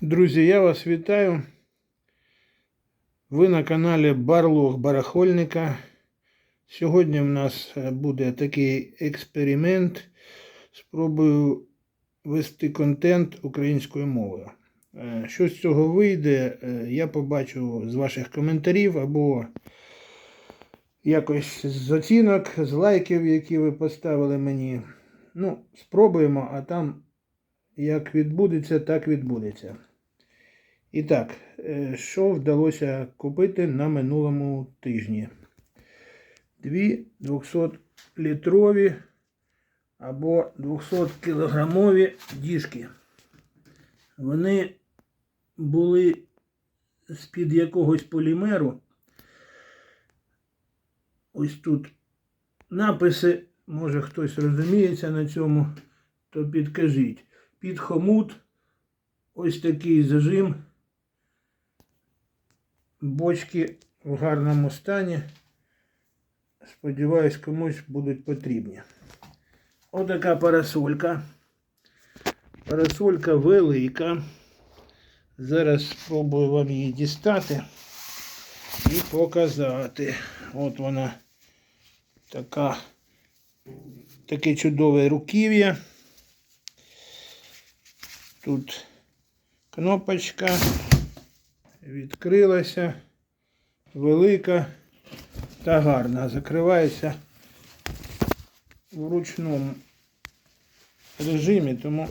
Друзі, я вас вітаю. Ви на каналі Барлог Барахольника. Сьогодні в нас е, буде такий експеримент. Спробую вести контент українською мовою. Е, Що з цього вийде, е, я побачу з ваших коментарів або якось з оцінок, з лайків, які ви поставили мені. Ну, спробуємо, а там як відбудеться, так відбудеться. І так, е, що вдалося купити на минулому тижні? Дві 200-літрові або 200-кілограмові діжки. Вони були з-під якогось полімеру. Ось тут написи, може хтось розуміється на цьому, то підкажіть. Під хомут ось такий зажим. Бочки в гарному стані. Сподіваюсь, комусь будуть потрібні. Отака парасолька. Парасолька велика. Зараз спробую вам її дістати і показати. От вона така, таке чудове руків'я. Тут кнопочка відкрилася, велика та гарна. Закривається в ручному режимі, тому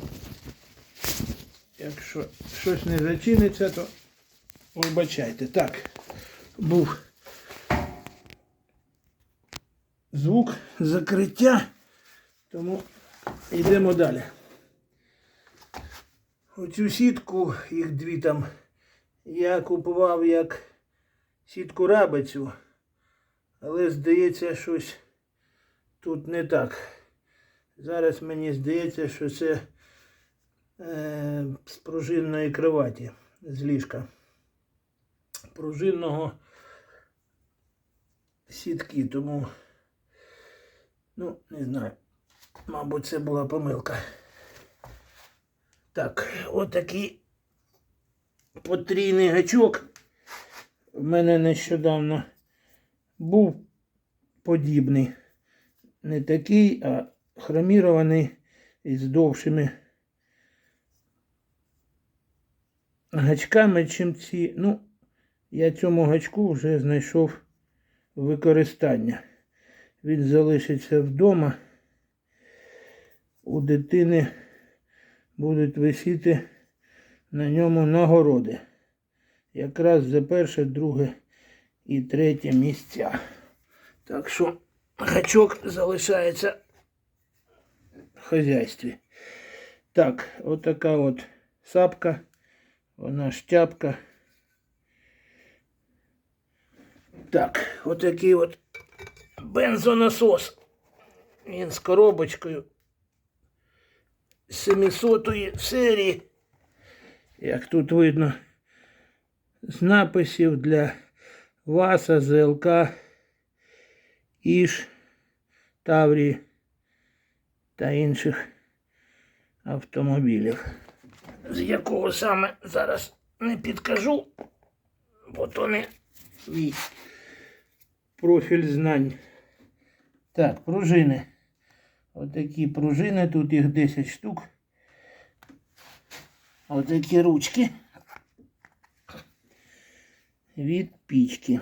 якщо щось не зачиниться, то вибачайте. Так, був звук закриття, тому йдемо далі. Оцю сітку, їх дві там, я купував як сітку рабицю, але здається, щось тут не так. Зараз мені здається, що це е, з пружинної кроваті, з ліжка. Пружинного сітки, тому, ну, не знаю, мабуть, це була помилка. Так, отакий потрійний гачок. В мене нещодавно був подібний. Не такий, а хромірований із довшими гачками, чим ці. Ну, я цьому гачку вже знайшов використання. Він залишиться вдома. У дитини будуть висіти на ньому нагороди. Якраз за перше, друге і третє місця. Так що гачок залишається в хазяйстві. Так, отака от сапка, вона штяпка. Так, отакий от бензонасос. Він з коробочкою 700 серії, як тут видно, з написів для ВАСа, ЗЛК, Іш, Таврії та інших автомобілів. З якого саме зараз не підкажу, бо то не мій профіль знань. Так, пружини. Отакі пружини, тут їх 10 штук. Отакі ручки від пічки.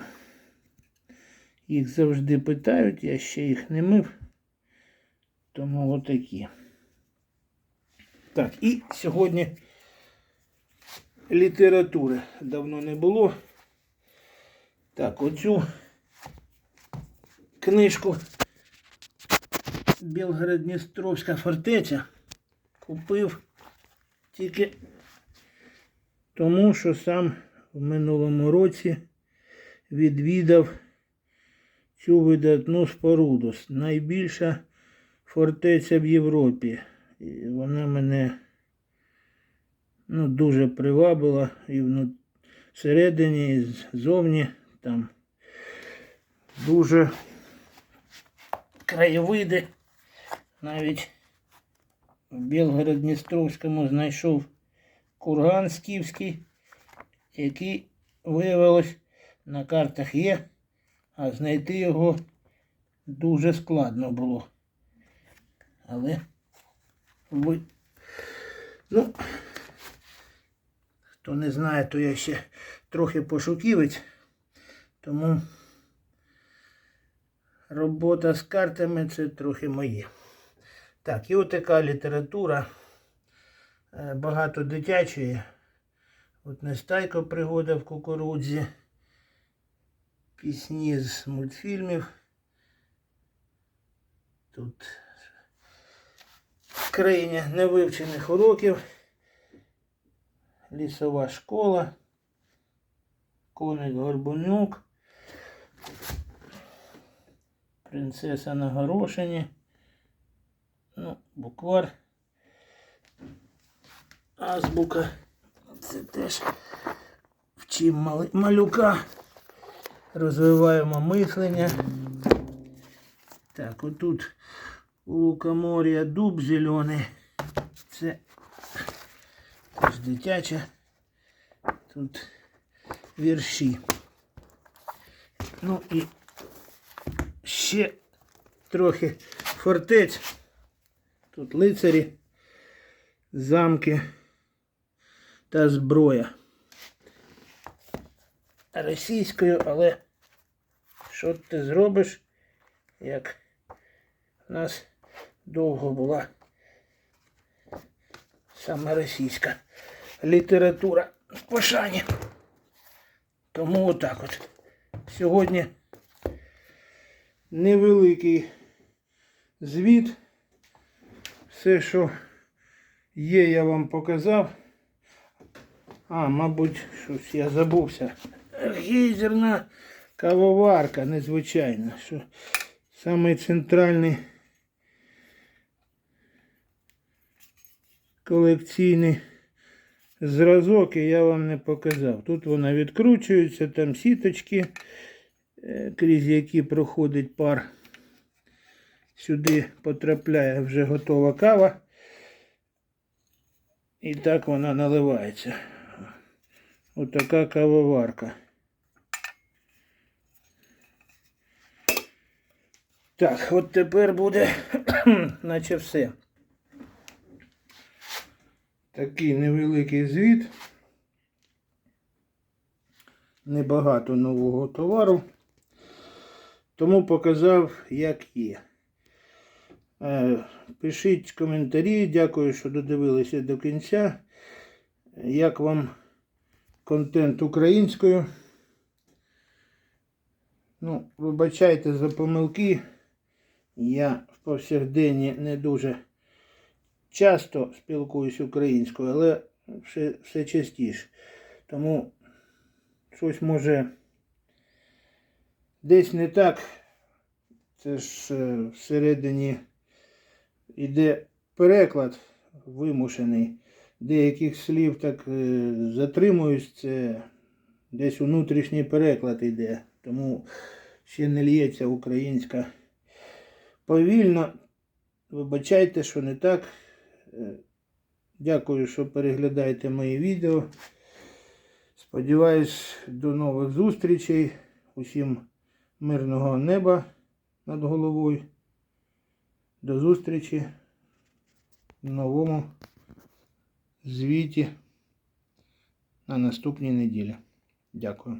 Їх завжди питають, я ще їх не мив. Тому отакі. Так, і сьогодні літератури давно не було. Так, оцю книжку Білгород-Дністровська фортеця купив тільки тому, що сам в минулому році відвідав цю видатну споруду. Найбільша фортеця в Європі. І вона мене ну, дуже привабила і всередині, і ззовні там дуже краєвиди. Навіть в Білгород-Дністровському знайшов курган скіфський, який виявилось на картах є, а знайти його дуже складно було. Але ви... ну, хто не знає, то я ще трохи пошуківець, тому робота з картами це трохи моє. Так, і отака література. Е, Багато дитячої. От Нестайко пригода в кукурудзі. Пісні з мультфільмів. Тут скриня невивчених уроків. Лісова школа. Коник Горбунюк. Принцеса на горошині. Ну, буквар. Азбука. Це теж вчим мали- малюка. Розвиваємо мислення. Так, отут у лукомор'я дуб зелений. Це теж дитяче. Тут вірші. Ну і ще трохи фортець. Тут лицарі, замки та зброя. Російською, але що ти зробиш, як в нас довго була саме російська література в пошані. Тому отак от. Сьогодні невеликий звіт. Все, що є, я вам показав. А, мабуть, щось я забувся. Гейзерна кавоварка незвичайна. Що самий центральний колекційний зразок, і я вам не показав. Тут вона відкручується, там сіточки, е, крізь які проходить пар. Сюди потрапляє вже готова кава. І так вона наливається. Отака кавоварка. Так, от тепер буде, наче все. Такий невеликий звіт. Небагато нового товару. Тому показав, як є. Е, Пишіть коментарі. Дякую, що додивилися до кінця. Як вам контент українською? Ну, вибачайте за помилки. Я в повсякденні не дуже часто спілкуюсь українською, але все, все частіше. Тому щось може десь не так. Це ж е, всередині йде переклад вимушений. Деяких слів так е, затримуюсь, це десь внутрішній переклад йде. Тому ще не лється українська повільно. Вибачайте, що не так. Е, Дякую, що переглядаєте мої відео. Сподіваюсь, до нових зустрічей. Усім мирного неба над головою. До зустрічі в новому звіті на наступній неділі. Дякую.